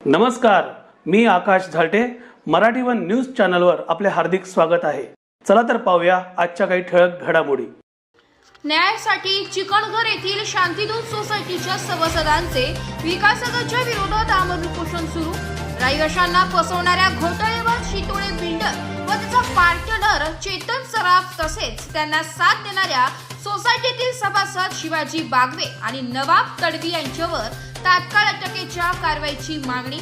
नमस्कार मी Akash Zalte. Marathi one news चॅनलवर आपले हार्दिक स्वागत आहे. चला तर पाहूया आजच्या काही ठळक घडामोडी. न्यायासाठी चिकणघर येथील शांतीदूत सोसायटीच्या सभासदांचे विकासकाच्या विरोधात आमरण उपोषण सुरू. रहिवाशांना फसवणाऱ्या घोटाळेबाज शितोळे बिल्डर व त्याचा पार्टनर चेतन सराफ तसेच त्यांना साथ देणाऱ्या सोसायटीतील सभासद शिवाजी बागवे आणि नवाब तडवी यांच्यावर तात्काळ अटकेच्या कारवाईची मागणी.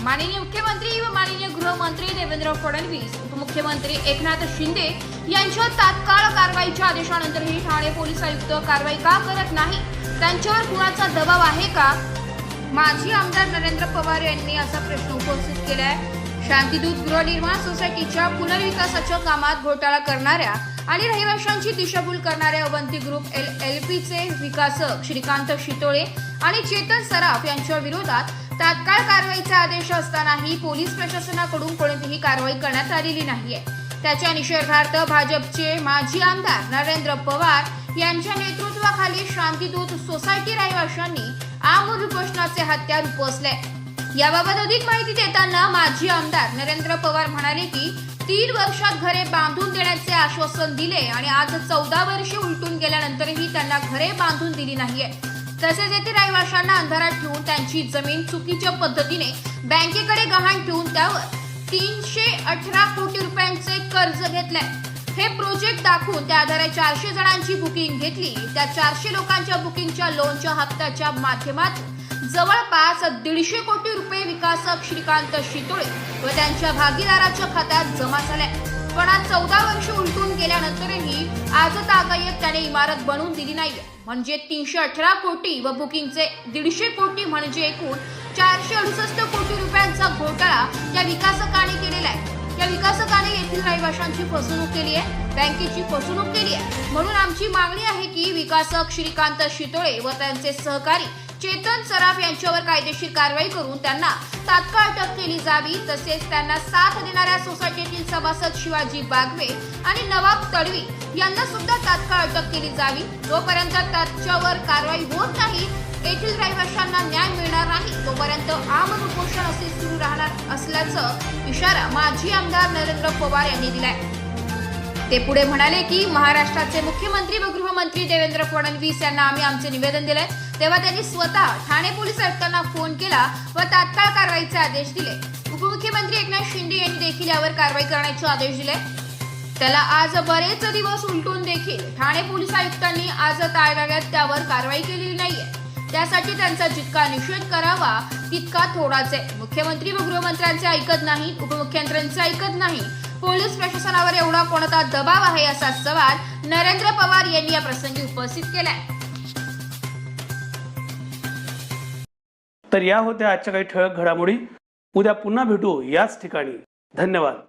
माननीय मुख्यमंत्री व माननीय गृहमंत्री देवेंद्र फडणवीस उपमुख्यमंत्री एकनाथ शिंदे यांच्या तात्काळ कारवाईच्या आदेशानंतरही ठाणे पोलीस आयुक्त कारवाई का करत नाही? त्यांच्यावर कुणाचा दबाव आहे का? माजी आमदार नरेंद्र पवार यांनी असा प्रश्न उपस्थित केलाय. शांतीदूत गृहनिर्माण सोसायटीच्या पुनर्विकासाच्या कामात घोटाळा करणाऱ्या आणि रहिवाशांची दिशाभूल करणाऱ्या अवंती ग्रुप एल एल पीचे विकासक श्रीकांत शितोळे आणि चेतन सराफ यांच्या विरोधात तात्काळ कारवाईचे आदेश असतानाही पोलीस प्रशासनाकडून कोणतीही कारवाई करण्यात आलेली नाहीये. त्याच्या निषेधार्थ भाजपचे माजी आमदार नरेंद्र पवार यांच्या नेतृत्वाखाली शांतीदूत सोसायटी रहिवाशांनी आमूल उपोषणाचे हत्यार उपसले. याबाबत अधिक माहिती देताना माजी आमदार नरेंद्र पवार म्हणाले की तीन वर्षात घरे बांधून आश्वासन दिले आणि आज चौदा वर्षे उलटून गेल्यानंतरही त्यांना घरे बांधून दिली नाहीये. तसेच येथे रहिवाशांना अंधारात ठेवून त्यांची जमीन चुकीच्या पद्धतीने बँकेकडे गहाण ठेवून त्यावर तीनशे अठरा कोटी रुपयांचे कर्ज घेतलंय. हे प्रोजेक्ट दाखवून त्या आधारे चारशे जणांची बुकिंग घेतली. त्या चारशे लोकांच्या बुकिंगच्या लोनच्या हप्त्याच्या माध्यमातून जवळपास दीडशे कोटी रुपये विकासक श्रीकांत शितोळे व त्यांच्या भागीदाराच्या खात्यात जमा झाल्या पण आज चौदा वर्ष उलटून गेल्यानंतरही आज तागायत त्याने इमारत बनवून दिली नाहीये. म्हणजे तीनशे अठरा कोटी व बुकिंगचे दीडशे कोटी म्हणजे एकूण चारशे अडुसष्ट कोटी रुपयांचा घोटाळा त्या विकासकाने केलेला आहे या विकासकाने येथील रहिवाशांची फसवणूक केली आहे बँकेची फसवणूक केली आहे. म्हणून आमची मागणी आहे की विकासक श्रीकांत शितोळे व त्यांचे सहकारी चेतन सराफ यांच्यावर कायदेशीर कारवाई करून त्यांना तात्काळ अटक केली जावी. तसेच त्यांना साथ देणाऱ्या सोसायटीतील सभासद शिवाजी बागवे आणि नवाब तडवी यांना सुद्धा तात्काळ अटक केली जावी. जोपर्यंत त्याच्यावर कारवाई होत नाही येथील रहिवाशांना न्याय मिळणार नाही तोपर्यंत आमरण उपोषण असे सुरू राहणार असल्याचं इशारा माजी आमदार नरेंद्र पवार यांनी दिलाय. ते पुढे म्हणाले की महाराष्ट्राचे मुख्यमंत्री व गृहमंत्री देवेंद्र फडणवीस यांना आम्ही आमचे निवेदन दिले तेव्हा त्यांनी स्वतः ठाणे पोलीस आयुक्तांना फोन केला व तात्काळ कारवाईचे आदेश दिले. उपमुख्यमंत्री एकनाथ शिंदे यांनी देखील यावर कारवाई करण्याचे आदेश दिले. त्याला आज बरेच दिवस उलटून देखील ठाणे पोलीस आयुक्तांनी आज ताळगाव्यात त्यावर कारवाई केलेली नाहीये. त्यासाठी त्यांचा जितका निषेध करावा तितका थोडाच आहे. मुख्यमंत्री व गृहमंत्र्यांचे ऐकत नाही उपमुख्यमंत्र्यांचे ऐकत नाही. पोलीस प्रशासनावर एवढा कोणता दबाव आहे असा सवाल नरेंद्र पवार यांनी या प्रसंगी उपस्थित केलाय. तर या होत्या आजच्या काही ठळक घडामोडी. उद्या पुन्हा भेटू याच ठिकाणी. धन्यवाद.